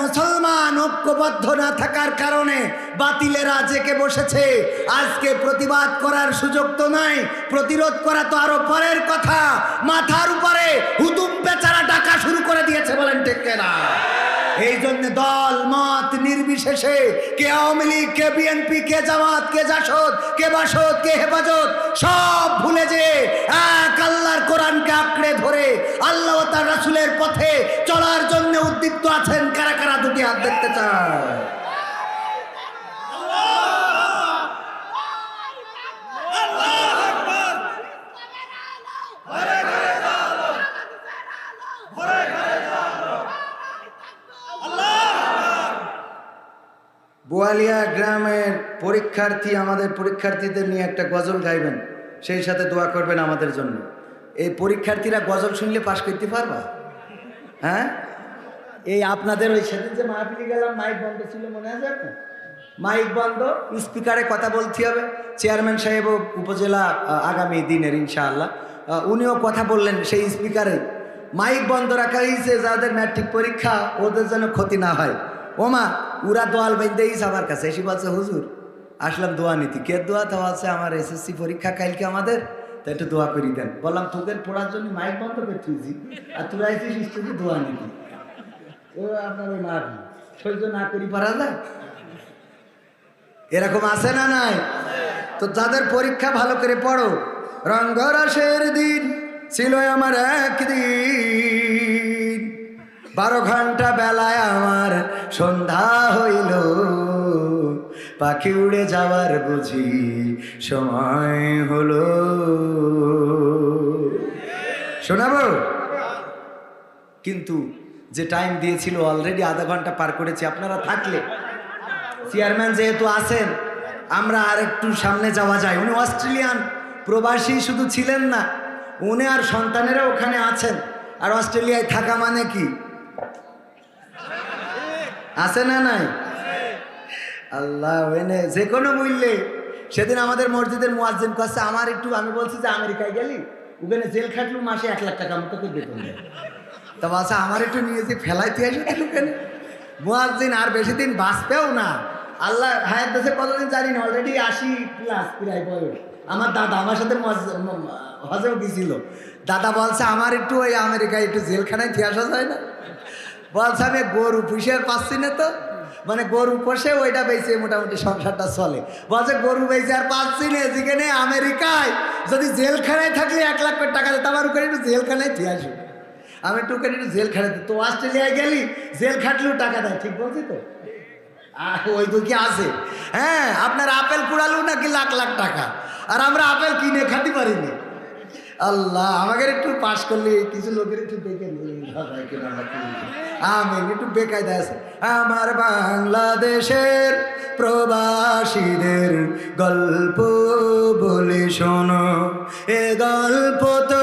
মুসলমান ঐক্যবদ্ধ না থাকার কারণে বাতিলেরা জেকে বসেছে। আজকে প্রতিবাদ করার সুযোগ তো নাই, প্রতিরোধ করা তো আরও পরের কথা। মাথার উপরে হুতুম বেচারা ডাকা শুরু করে দিয়েছে বলেন না এই জন্য দল, মত নির্বিশেষে কে আওয়ামী লীগ, কে বিএনপি, কে জামাত, কে জাসদ, কে বাসদ, কে হেফাজত, সব ভুলে যে এক আল্লাহর কোরআনকে আঁকড়ে ধরে আল্লাহ তার রাসুলের পথে জন্য উদ্দীপ্ত আছেন কারা কারা দুটি হাত দেখতে চায় বোয়ালিয়া গ্রামের পরীক্ষার্থী, আমাদের পরীক্ষার্থীদের নিয়ে একটা গজল গাইবেন। সেই সাথে দোয়া করবেন আমাদের জন্য। এই পরীক্ষার্থীরা গজল শুনলে পাশ করতে পারবা? হ্যাঁ? এই আপনাদের ওই সেদিন যে মাহফিলে গেলাম মাইক বন্ধ ছিল, মনে আছে মাইক বন্ধ স্পিকারে কথা বলতে হবে। চেয়ারম্যান সাহেব উপজেলা আগামী দিনের, ইনশাআল্লাহ। উনিও কথা বললেন সেই স্পিকারে মাইক বন্ধ রাখা হয়েছে, যাদের ম্যাট্রিক পরীক্ষা, ওদের যেন ক্ষতি না হয়। ওমা উরা দোয়াল বাইন্দেই সবার কাছে। এসে বলছে, হুজুর, আসলাম দোয়া নীতি। কে দোয়া? তো আছে আমার এসএসসি পরীক্ষা কালকে আমাদের। তো একটু দোয়া করি দেন। বললাম, তোদের পড়ার জন্য মাইক বন্ধ করে আর তোরা এসেছিস দোয়া নীতি আপনার ওই মার সহ্য না করি পারা যায়? এরকম আছে না নাই? তো যাদের পরীক্ষা ভালো করে পড়ো, রঙ্গরসের দিন ছিল আমার একদিন। বারো ঘণ্টা বেলায় আমার সন্ধ্যা হইল, পাখি উড়ে যাওয়ার বুঝি সময় হলো। শোনাবো? কিন্তু যে টাইম দিয়েছিল অলরেডি আধা ঘণ্টা পার করেছি, আপনারা থাকলে। চেয়ারম্যান যেহেতু আছেন, আমরা আর একটু সামনে যাওয়া যায়। উনি অস্ট্রেলিয়ান, প্রবাসী শুধু ছিলেন না, উনি আর সন্তানেরা ওখানে আছেন। আর অস্ট্রেলিয়ায় থাকা মানে কি? আছে না নাই? আল্লাহ, এনে যে কোনো মূল্যে। সেদিন আমাদের মসজিদের মুয়াজ্জিন কাছে আমার একটু, আমি বলছি যে আমেরিকায় গেলি? ওখানে জেল খাটলু মাসে এক লাখ টাকা মতো করে বেতন দেয় তা বলছে, আমার একটু নিয়ে যে ফেলাইতে আসে দিল কেন? মুয়াজ্জিন আর বেশি দিন বাঁচবেও না। আল্লাহ হায়াত দেশে কতদিন জানি না অলরেডি আশি প্লাস প্রায় বয়স। আমার দাদা আমার সাথে হজেও গেছিল দাদা বলছে, আমার একটু ওই আমেরিকায় একটু জেলখানায় দিয়ে আসা যায় না? বলছে, আমি গরু পুষে পাচ্ছি না তো। মানে গরু পোষে ওইটা বেঁচে মোটামুটি সংসারটা চলে। বলছে, গরু বেঁচে আর পাচ্ছি না যেখানে আমেরিকায়। যদি জেলখানায় থাকলে এক লাখ টাকা দিতে আমার ওখানে একটু জেলখানায় দিয়ে আসবে আমি ওখানে একটু জেল খাটাতে, তো অস্ট্রেলিয়ায় গেলি, জেল খাটলেও টাকা দেয়, ঠিক বলছি তো? ওই তো কি আছে? হ্যাঁ আপনার আপেল কুড়ালো নাকি লাখ লাখ টাকা? আর আমরা আপেল কিনে খাতে পারিনি। আল্লাহ, আমাকে একটু পাশ করলে, কিছু লোকের একটু দেখে আমি একটু বেকায়দা আছে। আমার বাংলাদেশের প্রবাসীদের গল্প বলে শোনো। এ গল্প তো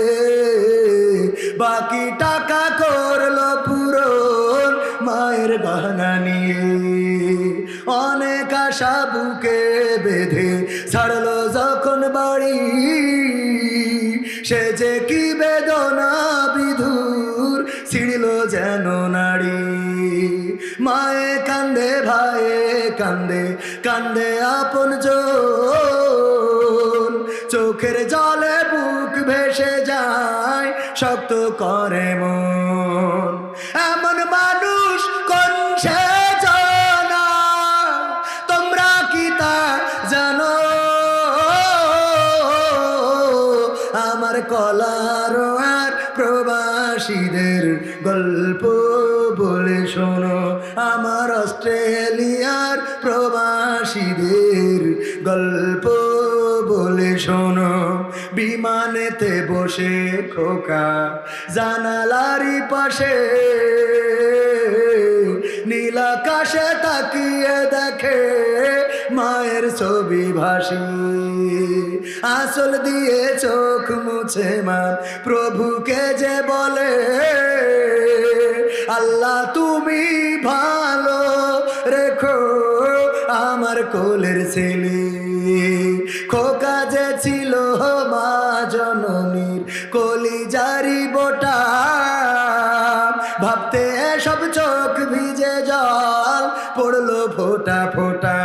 বাকি টাকা করল পূরণ মায়ের গহনা নিয়ে। অনেক আশা বুকে বেঁধে ছাড়লো যখন বাড়ি। সে যে কি বেদনা বিধুর ছিড়ল যেন নারী মায়ে কান্দে, ভাইয়ে কান্দে কান্দে আপন চোখের জলে বুক ভেসে যায়। শক্ত করে মন। এমন মানুষ কোন সে তোমরা কি তা জানো? আমার কলার আর প্রবাসীদের গল্প বলে শোনো। আমার অস্ট্রেলিয়ার প্রবাসীদের গল্প বিমানেতে বসে খোকা জানালারি পাশে। নীল আকাশে তাকিয়ে দেখে মায়ের ছবি ভাসি। আসল দিয়ে চোখ মুছে মা, প্রভুকে যে বলে, আল্লাহ তুমি ভালো রেখো আমার কোলের ছেলে। খোকা ফোটা ফোটা।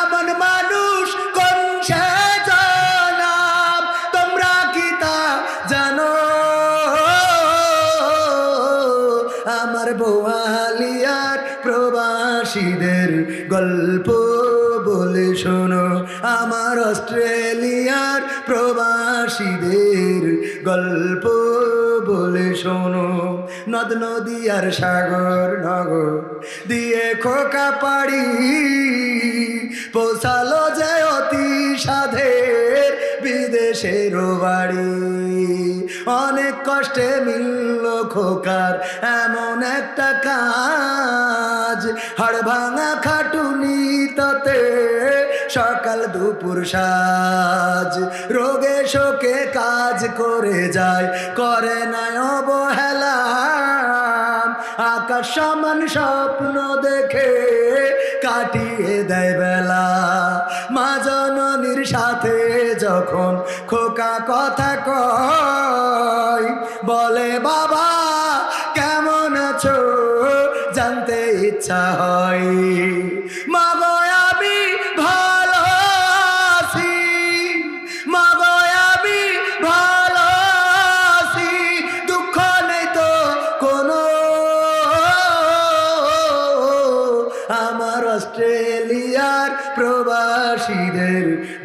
এমন মানুষ কোন সে জনাব? তোমরা কি তা জানো? আমার বোয়ালিয়ার প্রবাসীদের গল্প বলে শোনো। আমার অস্ট্রেলিয়ার প্রবাসীদের গল্প বলে শোনো। নদ নদী আর সাগর নগর দিয়ে খোকা পাড়ি। পৌঁছালো যে অতি সাধের বিদেশের বাড়ি। অনেক কষ্টে মিলল খোকার এমন একটা কাজ। হাড় ভাঙা খাটুনি তাতে সকাল দুপুর সাজ। রোগে শোকে কাজ করে যায়, করে না অবহেলা আকাশ সমান স্বপ্ন দেখে কাটিয়ে দেয় বেলা। মা জননীর সাথে যখন খোকা কথা কয়, বলে, বাবা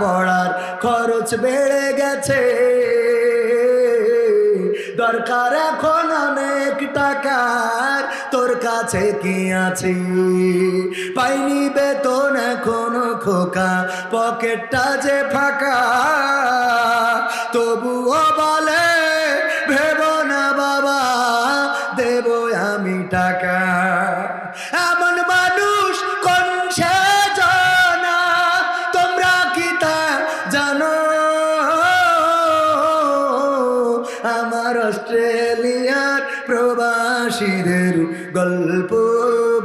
পড়ার খরচ বেড়ে গেছে। দরকার এখন অনেক টাকার, তোর কাছে কি আছে? পাইনি বেতন এখনও খোকা, পকেটটা যে ফাঁকা, তবুও বলে প্রবাসীদের গল্প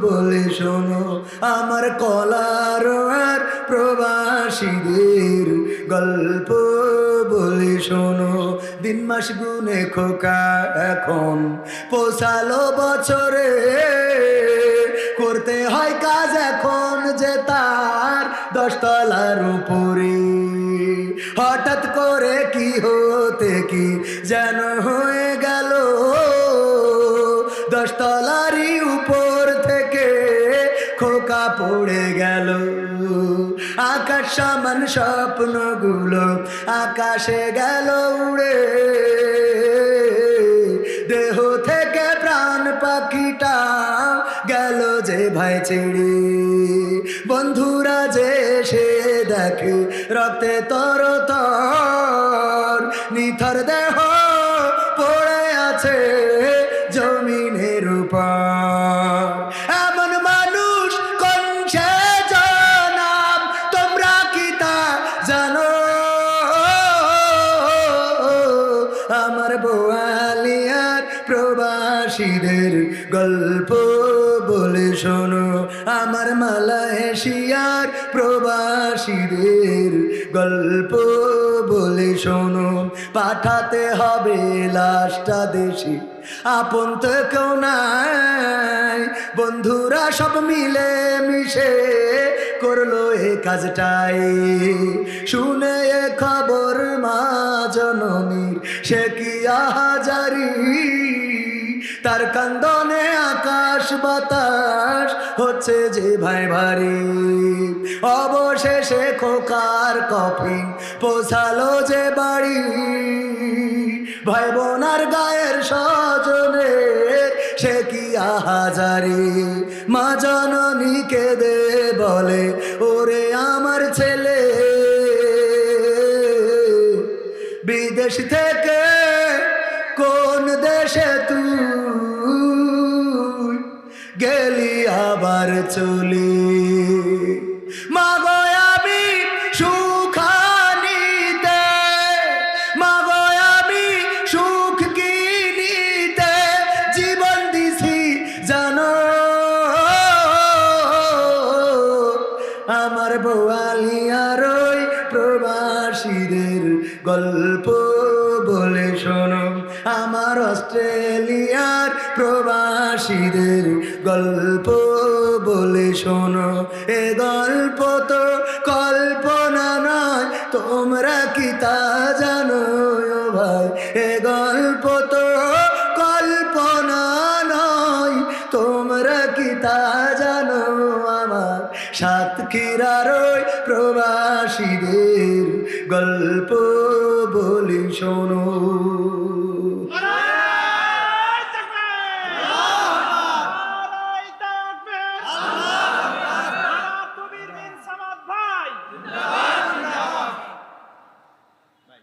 বলে শোনো। আমার কলার আর প্রবাসীদের গল্প বলে শোনো। দিন মাস গুনে খোকা এখন, পোষালো বছরে। করতে হয় কাজ এখন যে তার দশতলার উপরে। হঠাৎ করে কি হতে কি যেন হয়ে গেল সমান স্বপ্নগুলো আকাশে গেল উড়ে। দেহ থেকে প্রাণ পাখিটা গেল যে ভাই ছেড়ে বন্ধুরা যে সে দেখে রক্তে তর তর গল্প বলে শোনো, আমার মালয়েশিয়ার প্রবাসীদের গল্প বলে শোনো। পাঠাতে হবে লাশটা দেশে, আপন তো কেউ নাই। বন্ধুরা সব মিলে মিশে করল এ কাজটাই। শুনে এ খবর মা জননীর, সে কি আহাজারি? তার কান্দনে আকাশ বাতাস হচ্ছে যে ভাই ভারী। অবশেষে খোকার কফিন পোছালো যে বাড়ি। ভাই বোনার গায়ের সজনে সে কি আহাজারি। মা জননীকে দে বলে গেলি আবার চলি। সুখ জীবন দিছি জানো? আমার বোয়ালিয়ার প্রবাসীদের গল্প। বলে শোনো, আমার অস্ট্রেলিয়ার প্রবাসীদের গল্প বলে শোনো। এ গল্প তো কল্পনা নয়, তোমরা কি তা জানো ভাই? এ গল্প তো কল্পনা নয়, তোমরা কি তা জানো আমার? সাতক্ষীরার প্রবাসীদের গল্প বলি শোনো